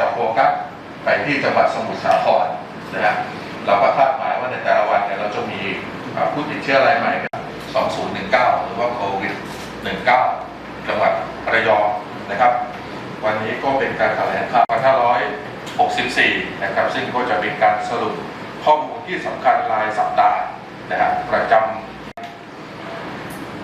จะโฟกัสไปที่จังหวัดสมุทรสาครนะฮะเราก็คาดหมายว่าในแต่ละวันเนี่ยเราจะมีผู้ติดเชื้อรายใหม่ 2019 หรือว่าโควิด 19 จังหวัดระยองนะครับ วันนี้ก็เป็นการแถลงข่าว2564 นะครับ ซึ่งก็จะเป็นการสรุปข้อมูลที่สำคัญรายสัปดาห์นะฮะประจำ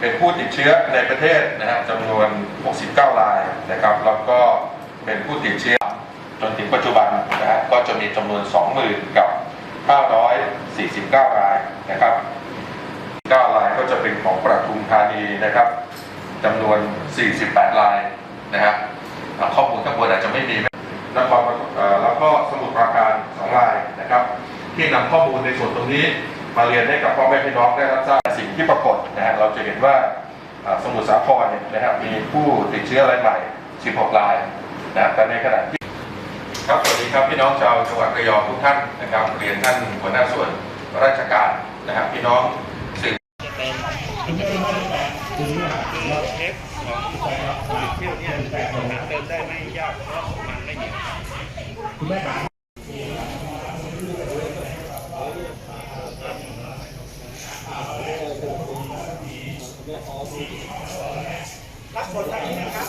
เป็นผู้ติดเชื้อในประเทศนะฮะจำนวน 69 รายนะครับ แล้วก็เป็นผู้ติดเชื้อ จนถึงปัจจุบันนะฮะก็จะมีจำนวน 20,000 กับ 549 รายนะครับ 9 รายก็จะเป็นของประทุมธานีนะครับจำนวน 48 รายนะฮะข้อมูลข้างบนอาจจะไม่มีนครมเอ่อแล้วก็สมุทรปราการ 2 รายนะครับ ที่นำข้อมูลในส่วนตรงนี้มาเรียนให้กับพ่อแม่พี่น้องได้รับทราบสิ่งที่ปรากฏนะฮะเราจะเห็นว่าอ่าสมุทรสาครเนี่ยนะครับมีผู้ติดเชื้อรายใหม่ 16 รายนะแต่ในขณะที่ ครับพี่น้องชาวจังหวัดระยองทุกท่านนะครับเรียนท่านหัวหน้าส่วนราชการนะครับพี่น้องสื่อเทปของเที่ยวเนี่ยเดินได้ไม่ยากเพราะมันไม่เหนียวรักคนทางนี้นะครับ